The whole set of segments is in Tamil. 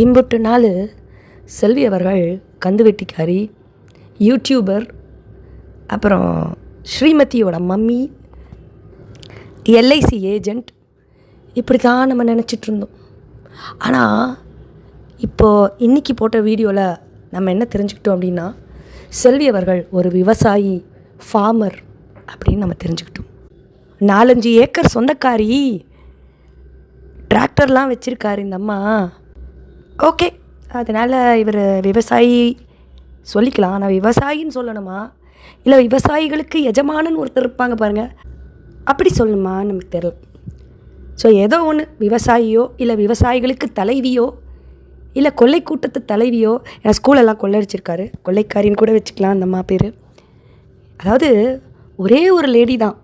இம்புட்டு நாள் செல்வி அவர்கள் கந்து வெட்டிக்காரி யூடியூபர் அப்புறம் ஸ்ரீமதியோட மம்மி எல்ஐசி ஏஜெண்ட் இப்படி தான் நம்ம நினச்சிட்டு இருந்தோம் ஆனால் இப்போது இன்றைக்கி போட்ட வீடியோவில் நம்ம என்ன தெரிஞ்சுக்கிட்டோம் அப்படின்னா செல்வி அவர்கள் ஒரு விவசாயி ஃபார்மர் அப்படின்னு நம்ம தெரிஞ்சுக்கிட்டோம். நாலஞ்சு ஏக்கர் சொந்தக்காரி டிராக்டர்லாம் வச்சுருக்காரு இந்த அம்மா. ஓகே. அதனால் இவர் விவசாயி சொல்லிக்கலாம். ஆனால் விவசாயின்னு சொல்லணுமா? இல்லை விவசாயிகளுக்கு எஜமானன் ஒருத்தர் இருப்பாங்க பாருங்கள் அப்படி சொல்லணுமா? நமக்கு தெரியல. ஸோ ஏதோ ஒன்று விவசாயியோ இல்லை விவசாயிகளுக்கு தலைவியோ இல்லை கொள்ளை கூட்டத்து தலைவியோ என் ஸ்கூலெல்லாம் கொள்ளடிச்சிருக்காரு. கொள்ளைக்காரின்னு கூட வச்சுக்கலாம் அந்த அம்மா பேர். அதாவது ஒரே ஒரு லேடி தான்.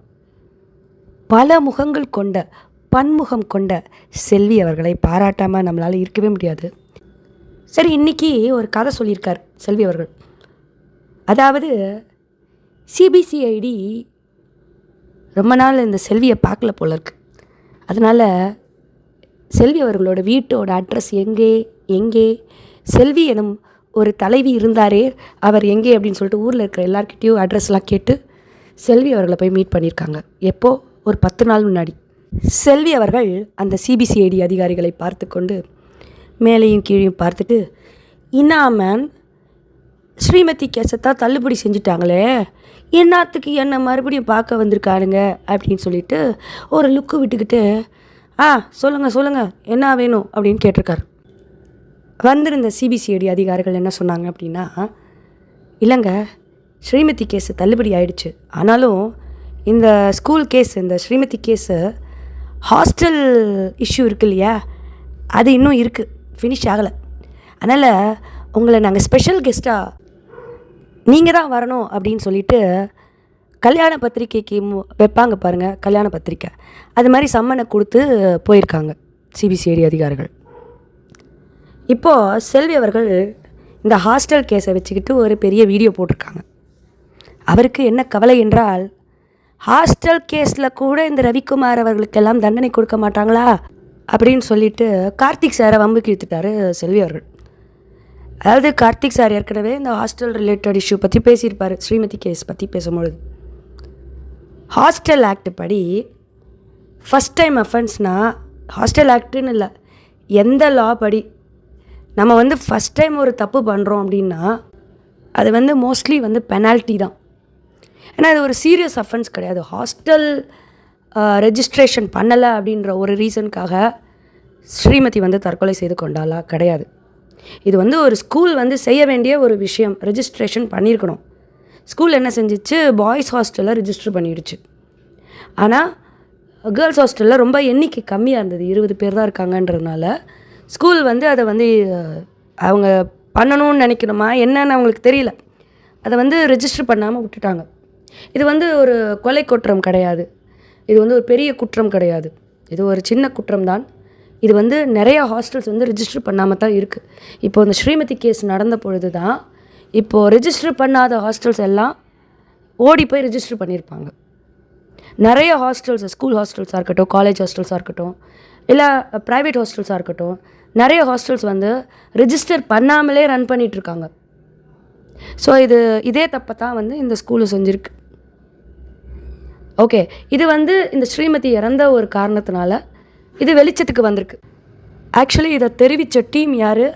பல முகங்கள் கொண்ட பன்முகம் கொண்ட செல்வி அவர்களை பாராட்டாமல் நம்மளால் இருக்கவே முடியாது. சரி இன்றைக்கி ஒரு கதை சொல்லியிருக்கார் செல்வி அவர்கள். அதாவது சிபிசிஐடி ரொம்ப நாள் இந்த செல்வியை பார்க்கல போல இருக்கு. அதனால் செல்வி அவர்களோட வீட்டோட அட்ரஸ் எங்கே எங்கே செல்வி எனும் ஒரு தலைவி இருந்தாரே அவர் எங்கே அப்படின்னு சொல்லிட்டு ஊரில் இருக்கிற எல்லார்கிட்டேயும் அட்ரஸ்லாம் கேட்டு செல்வி அவர்களை போய் மீட் பண்ணியிருக்காங்க. எப்போது ஒரு பத்து நாள் முன்னாடி. செல்வி அவர்கள் அந்த சிபிசிஐடி அதிகாரிகளை பார்த்து கொண்டு மேலேயும் கீழையும் பார்த்துட்டு இன்னா மேன் ஸ்ரீமதி கேசத்தான் தள்ளுபடி செஞ்சுட்டாங்களே என்னத்துக்கு என்ன மறுபடியும் பார்க்க வந்திருக்காருங்க அப்படின்னு சொல்லிட்டு ஒரு லுக்கு விட்டுக்கிட்டு ஆ சொல்லுங்கள் சொல்லுங்கள் என்ன வேணும்? அப்படின்னு கேட்டிருக்காரு. வந்திருந்த சிபிசிஐடி அதிகாரிகள் என்ன சொன்னாங்க அப்படின்னா இல்லைங்க ஸ்ரீமதி கேஸு தள்ளுபடி ஆயிடுச்சு. ஆனாலும் இந்த ஸ்கூல் கேஸ் இந்த ஸ்ரீமதி கேஸை ஹாஸ்டல் இஷ்யூ இருக்கு இல்லையா? அது இன்னும் இருக்குது ஃபினிஷ் ஆகலை. அதனால் உங்களை நாங்கள் ஸ்பெஷல் கெஸ்ட்டாக நீங்கள் தான் வரணும் அப்படின்னு சொல்லிட்டு கல்யாண பத்திரிக்கைக்கு மு- வைப்பாங்க பாருங்கள் கல்யாண பத்திரிக்கை. அது மாதிரி சம்மனை கொடுத்து போயிருக்காங்க சிபிசிஐடி அதிகாரிகள். இப்போது செல்வி அவர்கள் இந்த ஹாஸ்டல் கேஸை வச்சுக்கிட்டு ஒரு பெரிய வீடியோ போட்டிருக்காங்க. அவருக்கு என்ன கவலை என்றால் ஹாஸ்டல் கேஸில் கூட இந்த ரவிக்குமார் அவர்களுக்கெல்லாம் தண்டனை கொடுக்க மாட்டாங்களா? அப்படின்னு சொல்லிட்டு கார்த்திக் சாரை வம்புக்கு இழுத்துட்டாரு செல்வி அவர்கள். அதாவது கார்த்திக் சார் ஏற்கனவே இந்த ஹாஸ்டல் ரிலேட்டட் இஷ்யூ பற்றி பேசியிருப்பார் ஸ்ரீமதி கேஸ் பற்றி பேசும்பொழுது. ஹாஸ்டல் ஆக்ட் படி ஃபஸ்ட் டைம் அஃபென்ஸ்னால் ஹாஸ்டல் ஆக்ட்டுன்னு இல்லை எந்த லா படி? நம்ம வந்து ஃபஸ்ட் டைம் ஒரு தப்பு பண்ணுறோம் அப்படின்னா அது வந்து மோஸ்ட்லி வந்து பெனால்ட்டி தான். ஏன்னா இது ஒரு சீரியஸ் அஃபென்ஸ் கிடையாது. ஹாஸ்டல் ரெஜிஸ்ட்ரேஷன் பண்ணலை அப்படின்ற ஒரு ரீசனுக்காக ஸ்ரீமதி வந்து தற்கொலை செய்து கொண்டாளா? கிடையாது. இது வந்து ஒரு ஸ்கூல் வந்து செய்ய வேண்டிய ஒரு விஷயம். ரெஜிஸ்ட்ரேஷன் பண்ணியிருக்கணும் ஸ்கூல் என்ன செஞ்சிச்சு? பாய்ஸ் ஹாஸ்டலில் ரிஜிஸ்டர் பண்ணிடுச்சு. ஆனால் கேர்ள்ஸ் ஹாஸ்டலில் ரொம்ப எண்ணிக்கை கம்மியாக இருந்தது. இருபது பேர் தான் இருக்காங்கன்றதுனால ஸ்கூல் வந்து அதை வந்து அவங்க பண்ணணும்னு நினைக்கணுமா? என்னன்னு அவங்களுக்கு தெரியல. அதை வந்து ரிஜிஸ்டர் பண்ணாமல் விட்டுட்டாங்க. இது வந்து ஒரு கொலை குற்றம் கிடையாது. இது வந்து ஒரு பெரிய குற்றம் கிடையாது. இது ஒரு சின்ன குற்றம் தான். இது வந்து நிறைய ஹாஸ்டல்ஸ் வந்து ரிஜிஸ்டர் பண்ணாமல் தான் இருக்குது இப்போ இந்த ஸ்ரீமதி கேஸ் நடந்த பொழுது தான் இப்போது ரிஜிஸ்டர் பண்ணாத ஹாஸ்டல்ஸ் எல்லாம் ஓடி போய் ரிஜிஸ்டர் பண்ணியிருப்பாங்க நிறைய ஹாஸ்டல்ஸ் ஸ்கூல் ஹாஸ்டல்ஸாக இருக்கட்டும் காலேஜ் ஹாஸ்டல்ஸாக இருக்கட்டும் இல்லை ப்ரைவேட் ஹாஸ்டல்ஸாக இருக்கட்டும் நிறைய ஹாஸ்டல்ஸ் வந்து ரிஜிஸ்டர் பண்ணாமலே ரன் பண்ணிகிட்ருக்காங்க ஸோ இது இதே தப்பை தான் வந்து இந்த ஸ்கூலில் செஞ்சுருக்கு. ஓகே இது வந்து இந்த ஸ்ரீமதி இறந்த ஒரு காரணத்தினால இது வெளிச்சத்துக்கு வந்திருக்கு. ஆக்சுவலி இதை தெரிவித்த டீம் யார்?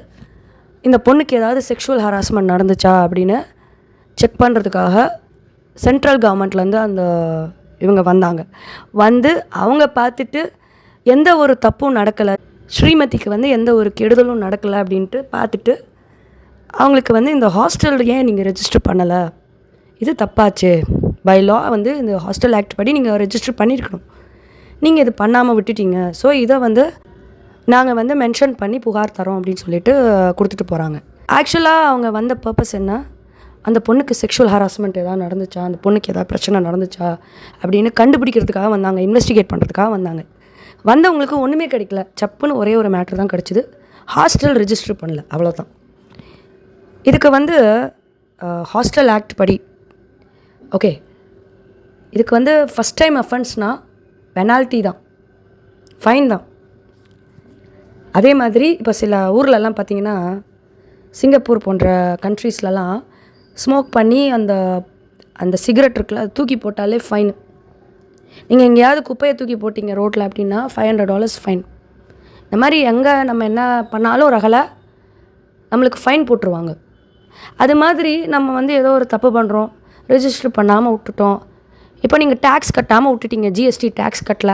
இந்த பொண்ணுக்கு ஏதாவது செக்ஷுவல் ஹராஸ்மெண்ட் நடந்துச்சா அப்படின்னு செக் பண்ணுறதுக்காக சென்ட்ரல் கவர்மெண்ட்லேருந்து அந்த இவங்க வந்தாங்க. வந்து அவங்க பார்த்துட்டு எந்த ஒரு தப்பும் நடக்கலை ஸ்ரீமதிக்கு வந்து எந்த ஒரு கெடுதலும் நடக்கலை அப்படின்ட்டு பார்த்துட்டு அவங்களுக்கு வந்து இந்த ஹாஸ்டல் ஏன் நீங்கள் ரெஜிஸ்டர் பண்ணலை? இது தப்பாச்சு. பை லா வந்து இந்த ஹாஸ்டல் ஆக்ட் படி நீங்கள் ரெஜிஸ்டர் பண்ணியிருக்கணும் நீங்கள் இது பண்ணாமல் விட்டுட்டீங்க. ஸோ இதை வந்து நாங்கள் வந்து மென்ஷன் பண்ணி புகார் தரோம் அப்படின்னு சொல்லிட்டு கொடுத்துட்டு போகிறாங்க ஆக்சுவலாக அவங்க வந்த பர்பஸ் என்ன? அந்த பொண்ணுக்கு செக்ஷுவல் ஹராஸ்மெண்ட் எதாவது நடந்துச்சா? அந்த பொண்ணுக்கு எதாவது பிரச்சனை நடந்துச்சா? அப்படின்னு கண்டுபிடிக்கிறதுக்காக வந்தாங்க. இன்வெஸ்டிகேட் பண்ணுறதுக்காக வந்தாங்க. வந்தவங்களுக்கு ஒன்றுமே கிடைக்கல. சப்புன்னு ஒரே ஒரு மேட்ரு தான் கிடச்சிது. ஹாஸ்டல் ரிஜிஸ்டர் பண்ணல. அவ்வளோதான் இதுக்கு வந்து ஹாஸ்டல் ஆக்ட் படி ஓகே இதுக்கு வந்து ஃபஸ்ட் டைம் அஃபென்ஸ்னால் பெனால்ட்டி தான். ஃபைன் தான். அதே மாதிரி இப்போ சில ஊர்லலாம் பார்த்தீங்கன்னா சிங்கப்பூர் போன்ற கண்ட்ரீஸ்லலாம் ஸ்மோக் பண்ணி அந்த அந்த சிகரெட் இருக்குல்ல அது தூக்கி போட்டாலே ஃபைன் நீங்கள் எங்கேயாவது குப்பையை தூக்கி போட்டீங்க ரோட்டில் அப்படின்னா ஃபைவ் ஹண்ட்ரட் டாலர்ஸ் ஃபைன் இந்த மாதிரி எங்கே நம்ம என்ன பண்ணாலும் ரகலை நம்மளுக்கு ஃபைன் போட்டுருவாங்க. அது மாதிரி நம்ம வந்து ஏதோ ஒரு தப்பு பண்ணுறோம் ரிஜிஸ்டர் பண்ணாமல் விட்டுட்டோம் இப்போ நீங்கள் டேக்ஸ் கட்டாமல் விட்டுட்டீங்க ஜிஎஸ்டி டேக்ஸ் கட்டல.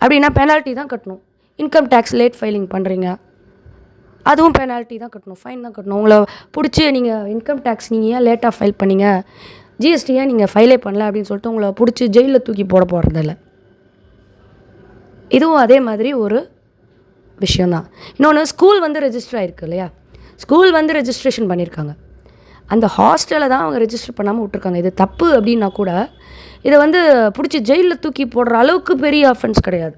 அப்படின்னா பெனால்ட்டி தான் கட்டணும். இன்கம் டேக்ஸ் லேட் ஃபைலிங் பண்ணுறீங்க அதுவும் பெனால்ட்டி தான் கட்டணும் ஃபைன் தான் கட்டணும். உங்களை பிடிச்சி நீங்கள் இன்கம் டேக்ஸ் நீங்கள் ஏன் லேட்டாக ஃபைல் பண்ணீங்க? ஜிஎஸ்டி ஏன் நீங்கள் ஃபைலே பண்ணல அப்படின்னு சொல்லிட்டு உங்களை பிடிச்சி ஜெயிலில் தூக்கி போட போகிறதில்ல இதுவும் அதே மாதிரி ஒரு விஷயந்தான் இன்னொன்று ஸ்கூல் வந்து ரெஜிஸ்டர் ஆகிருக்கு இல்லையா? ஸ்கூல் வந்து ரெஜிஸ்ட்ரேஷன் பண்ணியிருக்காங்க அந்த ஹாஸ்டலில் தான் அவங்க ரெஜிஸ்டர் பண்ணாமல் விட்ருக்காங்க இது தப்பு அப்படின்னா கூட இதை வந்து பிடிச்சி ஜெயிலில் தூக்கி போடுற அளவுக்கு பெரிய அஃபென்ஸ் கிடையாது.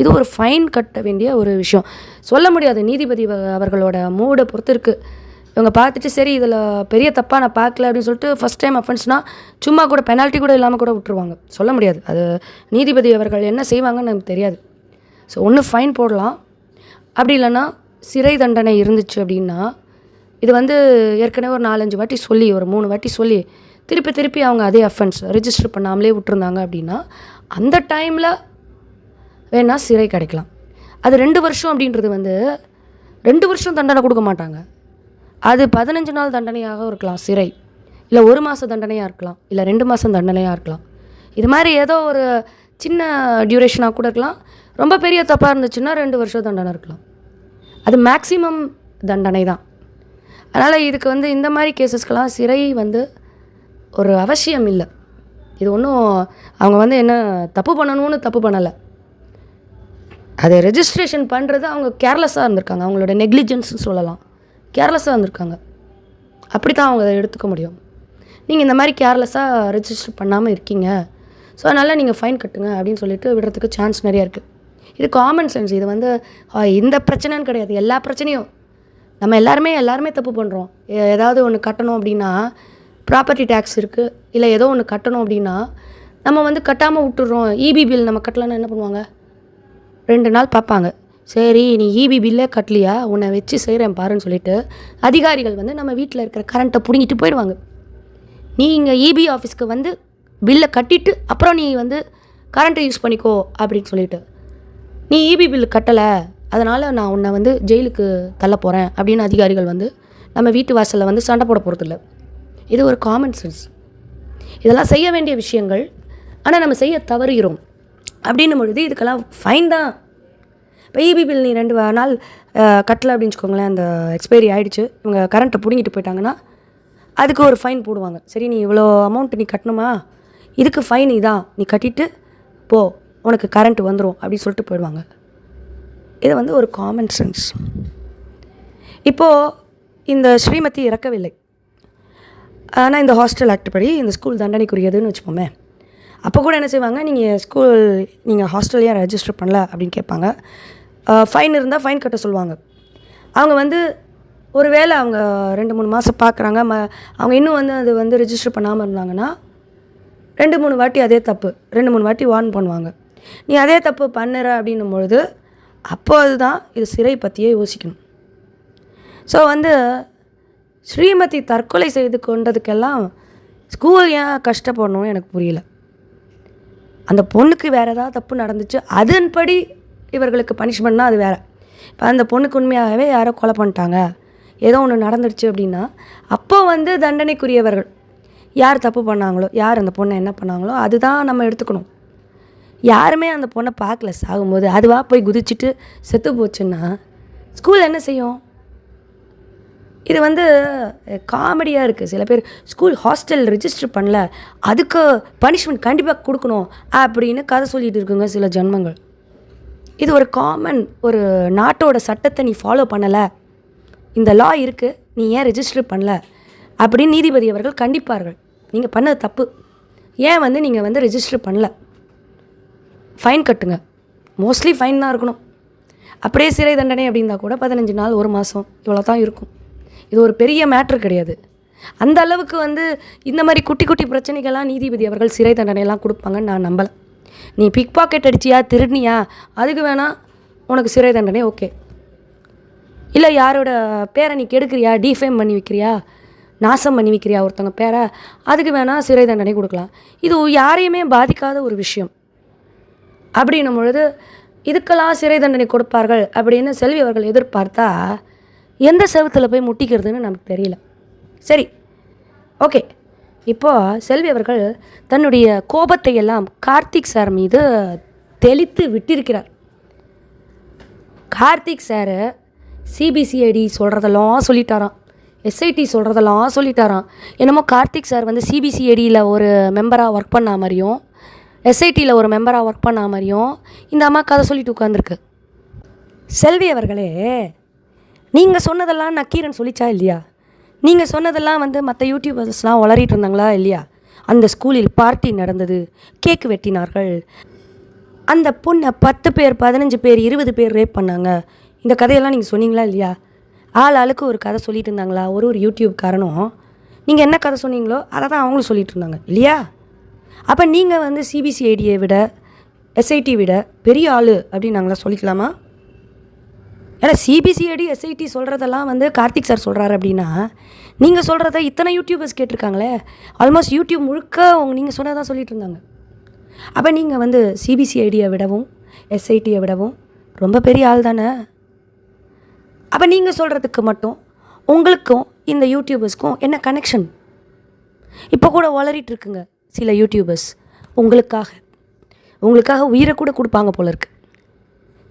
இது ஒரு ஃபைன் கட்ட வேண்டிய ஒரு விஷயம். சொல்ல முடியாது. நீதிபதி அவர்களோட மூடை பொறுத்து இருக்குது இவங்க பார்த்துட்டு சரி இதில் பெரிய தப்பாக நான் பார்க்கல அப்படின்னு சொல்லிட்டு ஃபஸ்ட் டைம் அஃபென்ஸ்னால் சும்மா கூட பெனால்ட்டி கூட இல்லாமல் கூட விட்டுருவாங்க. சொல்ல முடியாது. அது நீதிபதி அவர்கள் என்ன செய்வாங்கன்னு நமக்கு தெரியாது. ஸோ ஒன்று ஃபைன் போடலாம். அப்படி இல்லைன்னா சிறை தண்டனை இருந்துச்சு அப்படின்னா இது வந்து ஏற்கனவே ஒரு நாலஞ்சு வாட்டி சொல்லி ஒரு மூணு வாட்டி சொல்லி திருப்பி திருப்பி அவங்க அதே அஃபென்ஸ் ரிஜிஸ்டர் பண்ணாமலே விட்டுருந்தாங்க அப்படின்னா அந்த டைமில் வேணால் சிறை கிடைக்கலாம். அது ரெண்டு வருஷம் அப்படின்றது வந்து ரெண்டு வருஷம் தண்டனை கொடுக்க மாட்டாங்க. அது பதினஞ்சு நாள் தண்டனையாக இருக்கலாம் சிறை. இல்லை ஒரு மாத தண்டனையாக இருக்கலாம் இல்லை ரெண்டு மாதம் தண்டனையாக இருக்கலாம். இது மாதிரி ஏதோ ஒரு சின்ன டியூரேஷனாக கூட இருக்கலாம். ரொம்ப பெரிய தப்பாக இருந்துச்சுன்னா ரெண்டு வருஷம் தண்டனை இருக்கலாம். அது மேக்ஸிமம் தண்டனை தான் அதனால் இதுக்கு வந்து இந்த மாதிரி கேசஸ்க்கெல்லாம் சிறை வந்து ஒரு அவசியம் இல்லை. இது ஒன்றும் அவங்க வந்து என்ன தப்பு பண்ணணும்னு தப்பு பண்ணலை. அதை ரெஜிஸ்ட்ரேஷன் பண்ணுறது அவங்க கேர்லெஸ்ஸாக இருந்திருக்காங்க. அவங்களோட நெக்லிஜென்ஸ்னு சொல்லலாம். கேர்லெஸ்ஸாக இருந்திருக்காங்க. அப்படி தான் அவங்க அதை எடுத்துக்க முடியும். நீங்கள் இந்த மாதிரி கேர்லெஸ்ஸாக ரெஜிஸ்டர் பண்ணாமல் இருக்கீங்க. ஸோ அதனால் நீங்கள் ஃபைன் கட்டுங்க அப்படின்னு சொல்லிட்டு விடுறதுக்கு சான்ஸ் நிறையா இருக்குது இது காமன் சென்ஸ் இது வந்து இந்த பிரச்சனைன்னு கிடையாது. எல்லா பிரச்சனையும். நம்ம எல்லாருமே எல்லாருமே தப்பு பண்ணுறோம் ஏதாவது ஒன்று கட்டணும் அப்படின்னா ப்ராப்பர்ட்டி டேக்ஸ் இருக்குது இல்லை ஏதோ ஒன்று கட்டணும் அப்படின்னா நம்ம வந்து கட்டாமல் விட்டுறோம். இபி பில் நம்ம கட்டலன்னா என்ன பண்ணுவாங்க? ரெண்டு நாள் பார்ப்பாங்க. சரி நீ இபி பில்லே கட்டலையா? உன்னை வச்சு செய்கிறேன் பாருன்னு சொல்லிட்டு அதிகாரிகள் வந்து நம்ம வீட்டில் இருக்கிற கரண்ட்டை பிடுங்கிட்டு போயிடுவாங்க. நீ இங்கே இபி ஆஃபீஸ்க்கு வந்து பில்லை கட்டிட்டு அப்புறம் நீ வந்து கரண்ட்டை யூஸ் பண்ணிக்கோ அப்படின்னு சொல்லிட்டு நீ இபி பில் கட்டலை அதனால் நான் உன்னை வந்து ஜெயிலுக்கு தள்ள போகிறேன் அப்படின்னு அதிகாரிகள் வந்து நம்ம வீட்டு வாசலில் வந்து சண்டை போட போகிறதில்ல இது ஒரு காமன் சென்ஸ் இதெல்லாம் செய்ய வேண்டிய விஷயங்கள் ஆனால் நம்ம செய்ய தவறுகிறோம். அப்படின்னும் பொழுது இதுக்கெல்லாம் ஃபைன் தான். இப்போ இபி பில் நீ ரெண்டு நாள் கட்டலை அப்படின்னு வச்சுக்கோங்களேன் அந்த எக்ஸ்பைரி ஆகிடுச்சு இவங்க கரண்ட்டை பிடுங்கிட்டு போயிட்டாங்கன்னா அதுக்கு ஒரு ஃபைன் போடுவாங்க. சரி நீ இவ்வளோ அமௌண்ட் நீ கட்டணுமா? இதுக்கு ஃபைன் இதான் நீ கட்டிட்டு போ உனக்கு கரண்ட் வந்துடும் அப்படின்னு சொல்லிட்டு போயிடுவாங்க. இது வந்து ஒரு காமன் சென்ஸ் இப்போது இந்த ஸ்ரீமதி இறக்கவில்லை. ஆனால் இந்த ஹாஸ்டல் ஆக்ட் படி இந்த ஸ்கூல் தண்டனைக்குரியதுன்னு வச்சுப்போமே. அப்போ கூட என்ன செய்வாங்க? நீங்கள் ஸ்கூல் நீங்கள் ஹாஸ்டல் ஏன் ரெஜிஸ்டர் பண்ணல அப்படின்னு கேட்பாங்க. ஃபைன் இருந்தால் ஃபைன் கட்ட சொல்லுவாங்க. அவங்க வந்து ஒருவேளை அவங்க ரெண்டு மூணு மாதம் பார்க்குறாங்க ம அவங்க இன்னும் வந்து அது வந்து ரெஜிஸ்டர் பண்ணாமல் இருந்தாங்கன்னா ரெண்டு மூணு வாட்டி அதே தப்பு. ரெண்டு மூணு வாட்டி வார்ன் பண்ணுவாங்க. நீ அதே தப்பு பண்ணுற அப்படின்னும் பொழுது அப்போ அதுதான் இது சிறை பற்றியே யோசிக்கணும். ஸோ வந்து ஸ்ரீமதி தற்கொலை செய்து கொண்டதுக்கெல்லாம் ஸ்கூல் ஏன் கஷ்டப்படணும்னு எனக்கு புரியல. அந்த பொண்ணுக்கு வேறு ஏதாவது தப்பு நடந்துச்சு அதன்படி இவர்களுக்கு பனிஷ்மெண்ட்னா அது வேறு. இப்போ அந்த பொண்ணுக்கு உண்மையாகவே யாரோ கொலை பண்ணிட்டாங்க. ஏதோ ஒன்று நடந்துடுச்சு அப்படின்னா அப்போ வந்து தண்டனைக்குரியவர்கள் யார் தப்பு பண்ணாங்களோ யார் அந்த பொண்ணை என்ன பண்ணாங்களோ அதுதான் நம்ம எடுத்துக்கணும். யாருமே அந்த பொண்ணை பார்க்கல சாகும்போது. அதுவாக போய் குதிச்சுட்டு செத்து போச்சுன்னா ஸ்கூல் என்ன செய்யும்? இது வந்து காமெடியாக இருக்குது சில பேர் ஸ்கூல் ஹாஸ்டல் ரிஜிஸ்டர் பண்ணல அதுக்கு பனிஷ்மெண்ட் கண்டிப்பாக கொடுக்கணும் அப்படின்னு கதை சொல்லிட்டு இருக்குங்க சில ஜென்மங்கள். இது ஒரு காமன் ஒரு நாட்டோட சட்டத்தை நீ ஃபாலோ பண்ணலை. இந்த லா இருக்குது நீ ஏன் ரிஜிஸ்டர் பண்ணல? அப்படின்னு நீதிபதி அவர்கள் கண்டிப்பார்கள். நீங்கள் பண்ணது தப்பு. ஏன் வந்து நீங்கள் வந்து ரிஜிஸ்டர் பண்ணல? ஃபைன் கட்டுங்க. மோஸ்ட்லி ஃபைன் தான் இருக்கணும். அப்படியே சிறை தண்டனை அப்படின்னா கூட பதினஞ்சு நாள் ஒரு மாதம் இவ்வளோ தான் இருக்கும். இது ஒரு பெரிய மேட்ரு கிடையாது. அந்த அளவுக்கு வந்து இந்த மாதிரி குட்டி குட்டி பிரச்சனைகள்லாம் நீதிபதி அவர்கள் சிறை தண்டனையெல்லாம் கொடுப்பாங்கன்னு நான் நம்பலை. நீ பிக் பாக்கெட் அடிச்சியா திருடினியா அதுக்கு வேணால் உனக்கு சிறை தண்டனை ஓகே இல்லை யாரோட பேரை நீ கெடுக்கிறியா டிஃபேம் பண்ணி வைக்கிறியா நாசம் பண்ணி வைக்கிறியா ஒருத்தவங்க பேரை அதுக்கு வேணால் சிறை தண்டனை கொடுக்கலாம். இது யாரையுமே பாதிக்காத ஒரு விஷயம். அப்படின்னும் பொழுது இதுக்கெல்லாம் சிறை தண்டனை கொடுப்பார்கள் அப்படின்னு செல்வி அவர்கள் எதிர்பார்த்தா எந்த செவத்தில் போய் முட்டிக்கிறதுன்னு நமக்கு தெரியல. சரி ஓகே. இப்போது செல்வி அவர்கள் தன்னுடைய கோபத்தை எல்லாம் கார்த்திக் சார் மீது தெளித்து விட்டிருக்கிறார். கார்த்திக் சார் சிபிசிஐடி சொல்கிறதெல்லாம் சொல்லிட்டாராம். எஸ்ஐடி சொல்கிறதெல்லாம் சொல்லிட்டாராம். என்னமோ கார்த்திக் சார் வந்து சிபிசிஐடியில் ஒரு மெம்பராக ஒர்க் பண்ண மாதிரியும் எஸ்ஐடியில் ஒரு மெம்பராக ஒர்க் பண்ண மாதிரியும் இந்த அம்மா கதை சொல்லிட்டு உட்காந்துருக்கு செல்வி அவர்களே நீங்கள் சொன்னதெல்லாம் நக்கீரன் சொல்லிச்சா இல்லையா? நீங்கள் சொன்னதெல்லாம் வந்து மற்ற யூடியூபர்ஸ்லாம் வளரிட்டு இருந்தாங்களா இல்லையா? அந்த ஸ்கூலில் பார்ட்டி நடந்தது கேக் வெட்டினார்கள். அந்த பொண்ணை பத்து பேர் பதினஞ்சு பேர் இருபது பேர் ரேப் பண்ணாங்க. இந்த கதையெல்லாம் நீங்கள் சொன்னீங்களா இல்லையா? ஆள் ஆளுக்கு ஒரு கதை சொல்லிட்டு இருந்தாங்களா? ஒரு ஒரு யூடியூப் காரணம் நீங்கள் என்ன கதை சொன்னீங்களோ அதை தான் அவங்களும் சொல்லிட்டு இருந்தாங்க இல்லையா? அப்போ நீங்கள் வந்து சிபிசிஐடியை விட எஸ்ஐடி விட பெரிய ஆள் அப்படின்னு நாங்களாம் சொல்லிக்கலாமா? ஏன்னா சிபிசிஐடி எஸ்ஐடி சொல்கிறதெல்லாம் வந்து கார்த்திக் சார் சொல்கிறாரு அப்படின்னா நீங்கள் சொல்கிறத இத்தனை யூடியூபர்ஸ் கேட்டிருக்காங்களே ஆல்மோஸ்ட் யூடியூப் முழுக்க அவங்க நீங்கள் சொன்னதான் சொல்லிட்டு இருந்தாங்க. அப்போ நீங்கள் வந்து சிபிசிஐடியை விடவும் எஸ்ஐடியை விடவும் ரொம்ப பெரிய ஆள் தானே? அப்போ நீங்கள் சொல்கிறதுக்கு மட்டும் உங்களுக்கும் இந்த யூடியூபர்ஸ்க்கும் என்ன கனெக்ஷன் இப்போ கூட வளரிட்டு இருக்குங்க சில யூடியூபர்ஸ் உங்களுக்காக. உங்களுக்காக உயிரை கூட கொடுப்பாங்க போல இருக்குது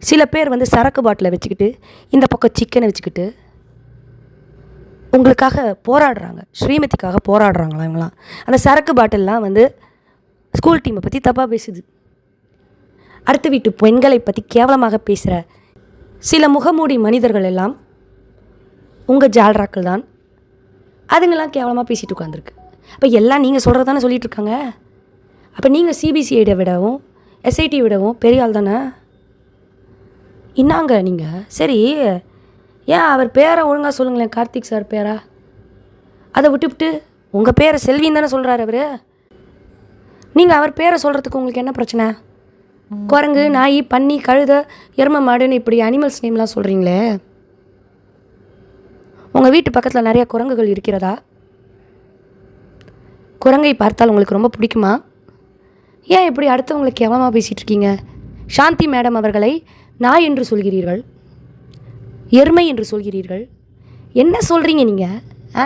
சில பேர் வந்து சரக்கு பாட்டிலை வச்சுக்கிட்டு இந்த பக்கம் சிக்கனை வச்சுக்கிட்டு உங்களுக்காக போராடுறாங்க. ஸ்ரீமதிக்காக போராடுறாங்களா இவங்களாம் அந்த சரக்கு பாட்டிலெலாம் வந்து ஸ்கூல் டீமை பற்றி தப்பாக பேசுது. அடுத்த வீட்டு பெண்களை பற்றி கேவலமாக பேசுகிற சில முகமூடி மனிதர்கள் எல்லாம் உங்கள் ஜால்ராக்கள் தான். அதுங்கெல்லாம் கேவலமாக பேசிட்டு உட்காந்துருக்கு அப்போ எல்லாம் நீங்கள் சொல்கிறது தானே சொல்லிகிட்ருக்காங்க அப்போ நீங்கள் சிபிசிஐடை விடவும் எஸ்ஐடி விடவும் பெரிய ஆள் தானே? இன்னாங்க நீங்கள் சரி ஏன் அவர் பேரை ஒழுங்காக சொல்லுங்களேன் கார்த்திக் சார் பேரா? அதை விட்டுவிட்டு உங்கள் பேரை செல்வின்னு தானே சொல்கிறாரு அவர்? நீங்கள் அவர் பேரை சொல்கிறதுக்கு உங்களுக்கு என்ன பிரச்சனை? குரங்கு நாய் பன்னி கழுத எரும மாடுன்னு இப்படி அனிமல்ஸ் நேம்லாம் சொல்கிறீங்களே உங்கள் வீட்டு பக்கத்தில் நிறைய குரங்குகள் இருக்கிறதா? குரங்கை பார்த்தால் உங்களுக்கு ரொம்ப பிடிக்குமா? ஏன் இப்படி அடுத்தவங்களுக்கு கேவலமாக பேசிகிட்டு இருக்கீங்க? சாந்தி மேடம் அவர்களை நாய் என்று சொல்கிறீர்கள்? எருமை என்று சொல்கிறீர்கள்? என்ன சொல்கிறீங்க நீங்கள் ஆ?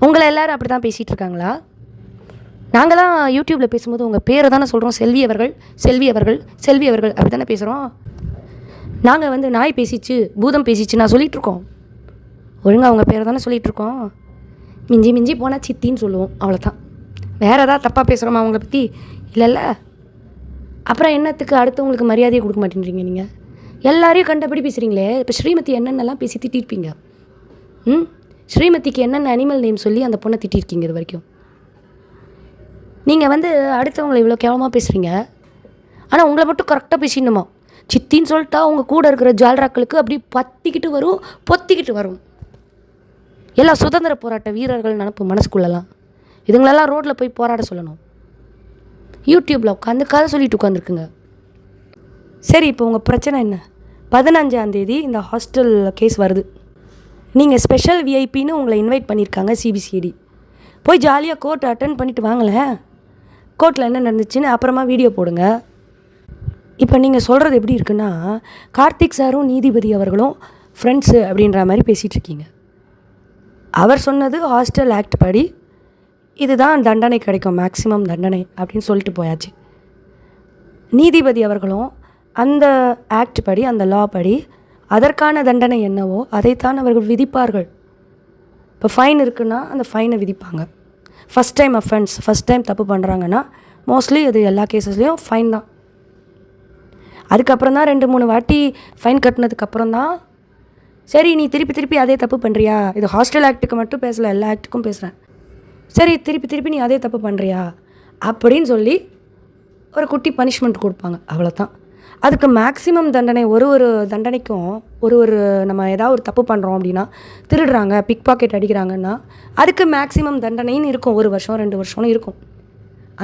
உங்களை எல்லோரும் அப்படி தான் பேசிகிட்டு இருக்காங்களா? தான் யூடியூப்பில் பேசும்போது உங்கள் பேரை தானே சொல்கிறோம் செல்வி அவர்கள் செல்வி அவர்கள் செல்வி அவர்கள் அப்படி தானே பேசுகிறோம் நாங்கள் வந்து நாய் பேசிச்சு பூதம் பேசிச்சு நான் சொல்லிகிட்ருக்கோம் ஒழுங்காக அவங்க உங்கள் பேரை தானே சொல்லிகிட்ருக்கோம் மிஞ்சி மிஞ்சி போனால் சித்தின்னு சொல்லுவோம். அவ்வளோதான் வேறு ஏதாவது தப்பாக பேசுகிறோமா அவங்கள பற்றி இல்லைல்ல. அப்புறம் என்னத்துக்கு அடுத்தவங்களுக்கு மரியாதையை கொடுக்க மாட்டேன்றீங்க நீங்கள் எல்லாரையும் கண்டபடி பேசுகிறீங்களே இப்போ ஸ்ரீமதி என்னென்னலாம் பேசி திட்டிருப்பீங்க? ம்? ஸ்ரீமதிக்கு என்னென்ன அனிமல் நேம் சொல்லி அந்த பொண்ணை திட்டிருக்கீங்க இது வரைக்கும்? நீங்கள் வந்து அடுத்தவங்களை இவ்வளோ கேவலமாக பேசுகிறீங்க ஆனால் உங்களை மட்டும் கரெக்டாக பேசிடணுமா? சித்தின்னு சொல்லிட்டா உங்கள் கூட இருக்கிற ஜால்ராக்களுக்கு அப்படி பத்திக்கிட்டு வரும் பொத்திக்கிட்டு வரும். எல்லா சுதந்திர போராட்ட வீரர்கள் நினப்பு மனசுக்குள்ளெல்லாம் இதுங்களெல்லாம் ரோட்டில் போய் போராட சொல்லணும். யூடியூப்பில் உட்காந்து கதை சொல்லிட்டு உட்காந்துருக்குங்க. சரி இப்போ உங்கள் பிரச்சனை என்ன? பதினஞ்சாந்தேதி இந்த ஹாஸ்டல் கேஸ் வருது. நீங்கள் ஸ்பெஷல் விஐபின்னு உங்களை இன்வைட் பண்ணியிருக்காங்க சிபிசிஐடி போய் ஜாலியாக கோர்ட் அட்டன் பண்ணிட்டு வாங்களேன் கோர்ட்டில் என்ன நடந்துச்சுன்னு அப்புறமா வீடியோ போடுங்க. இப்போ நீங்கள் சொல்கிறது எப்படி இருக்குன்னா கார்த்திக் சாரும் நீதிபதி அவர்களும் ஃப்ரெண்ட்ஸு அப்படின்ற மாதிரி பேசிகிட்ருக்கீங்க அவர் சொன்னது ஹாஸ்டல் ஆக்ட் படி இதுதான் தண்டனை கிடைக்கும் மேக்ஸிமம் தண்டனை அப்படின்னு சொல்லிட்டு போயாச்சு. நீதிபதி அவர்களும் அந்த ஆக்ட் படி அந்த லா படி அதற்கான தண்டனை என்னவோ அதைத்தான் அவர்கள் விதிப்பார்கள். இப்போ ஃபைன் இருக்குன்னா அந்த ஃபைனை விதிப்பாங்க. First time offence first time தப்பு பண்ணுறாங்கன்னா மோஸ்ட்லி அது எல்லா கேசஸ்லேயும் ஃபைன் தான். அதுக்கப்புறம் தான் ரெண்டு மூணு வாட்டி ஃபைன் கட்டினதுக்கப்புறம் தான் சரி நீ திருப்பி திருப்பி அதே தப்பு பண்ணுறியா இது ஹாஸ்டல் ஆக்ட்டுக்கு மட்டும் பேசலை எல்லா ஆக்ட்டுக்கும் பேசுகிறேன் சரி திருப்பி திருப்பி நீ அதே தப்பு பண்ணுறியா அப்படின்னு சொல்லி ஒரு குட்டி பனிஷ்மெண்ட் கொடுப்பாங்க. அவ்வளோதான் அதுக்கு மேக்சிமம் தண்டனை ஒரு ஒரு தண்டனைக்கும் ஒரு ஒரு நம்ம ஏதாவது ஒரு தப்பு பண்ணுறோம் அப்படின்னா திருடுறாங்க பிக் பாக்கெட் அடிக்கிறாங்கன்னா அதுக்கு மேக்சிமம் தண்டனைன்னு இருக்கும். ஒரு வருஷம் ரெண்டு வருஷம்னு இருக்கும்.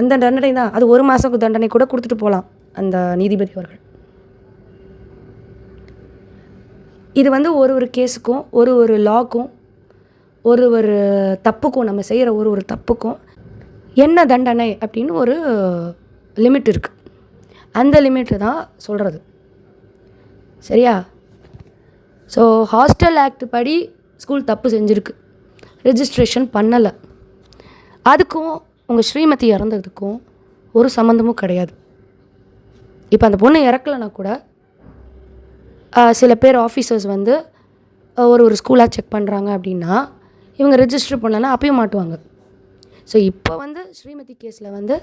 அந்த தண்டனை தான். அது ஒரு மாதத்துக்கு தண்டனை கூட கொடுத்துட்டு போகலாம் அந்த நீதிபதி அவர்கள். இது வந்து ஒரு ஒரு கேஸுக்கும் ஒரு ஒரு லாக்கும் ஒரு ஒரு தப்புக்கும் நம்ம செய்கிற ஒரு ஒரு தப்புக்கும் என்ன தண்டனை அப்படின்னு ஒரு லிமிட் இருக்குது அந்த லிமிட்டு தான் சொல்கிறது சரியா? ஸோ ஹாஸ்டல் ஆக்ட் படி ஸ்கூல் தப்பு செஞ்சுருக்கு. ரெஜிஸ்ட்ரேஷன் பண்ணலை. அதுக்கும் உங்கள் ஸ்ரீமதி இறந்ததுக்கும் ஒரு சம்மந்தமும் கிடையாது. இப்போ அந்த பொண்ணு இறக்கலைன்னா கூட சில பேர் ஆஃபீஸர்ஸ் வந்து ஒரு ஒரு ஸ்கூலாக செக் பண்ணுறாங்க அப்படின்னா இவங்க ரிஜிஸ்டர் பண்ணலன்னா அப்பயும் மாட்டுவாங்க. ஸோ இப்போ வந்து ஸ்ரீமதி கேஸில் வந்து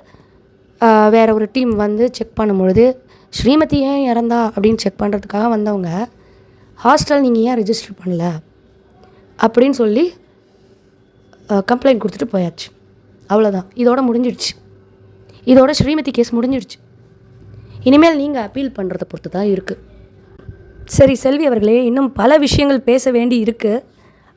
வேறு ஒரு டீம் வந்து செக் பண்ணும்பொழுது ஸ்ரீமதி ஏன் இறந்தா அப்படின்னு செக் பண்ணுறதுக்காக வந்தவங்க ஹாஸ்டல் நீங்கள் ஏன் ரிஜிஸ்டர் பண்ணல? அப்படின்னு சொல்லி கம்ப்ளைண்ட் கொடுத்துட்டு போயாச்சு. அவ்வளோதான் இதோட முடிஞ்சிடுச்சு. இதோட ஸ்ரீமதி கேஸ் முடிஞ்சிடுச்சு. இனிமேல் நீங்கள் அப்பீல் பண்ணுறதை பொறுத்து தான் இருக்குது சரி செல்வி அவர்களே இன்னும் பல விஷயங்கள் பேச வேண்டி இருக்குது